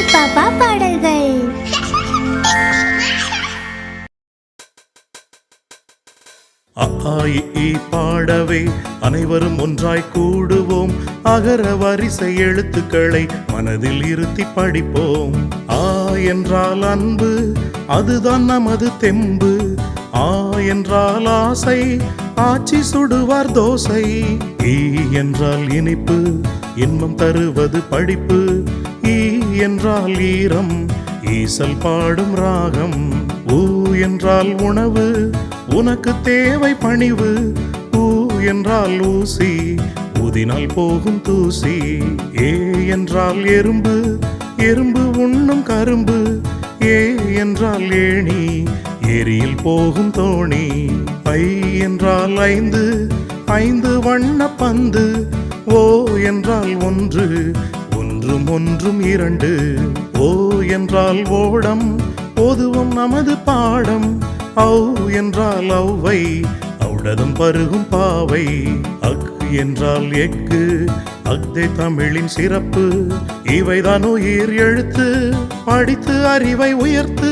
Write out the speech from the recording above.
குட்டி பாப்பா பாடல்கள். ஆ, பாடவே அனைவரும் ஒன்றாய் கூடுவோம். அகர வரிசை எழுத்துக்களை மனதில் இருத்தி படிப்போம். ஆ என்றால் அன்பு அதுதான் நமது தெம்பு. ஆ என்றால் ஆசை ஆச்சி சுடுவார் தோசை. ஈ என்றால் இனிப்பு இன்பம் தருவது படிப்பு. என்றால் ஈரம் ஈசல் பாடும் ராகம். ஊ என்றால் உணவு உனக்கு தேவை பணிவு. ஊ என்றால் ஊசி ஊதினால் போகும் தூசி. ஏ என்றால் எறும்பு எறும்பு உண்ணும் கரும்பு. ஏ என்றால் ஏணி ஏரியில் போகும் தோணி. ஐ என்றால் ஐந்து ஐந்து வண்ண பந்து. ஓ என்றால் ஒன்று ஒன்றும் ஒன்றும் இரண்டு. ஓ என்றால் ஓடம் பொதுவும் நமது பாடம். ஔ என்றால் ஔவை அவுடதும் பருகும் பாவை. அக் என்றால் எக்கு அக்தே தமிழின் சிறப்பு. இவைதான் உயிர் எழுத்து படித்து அறிவை உயர்த்து.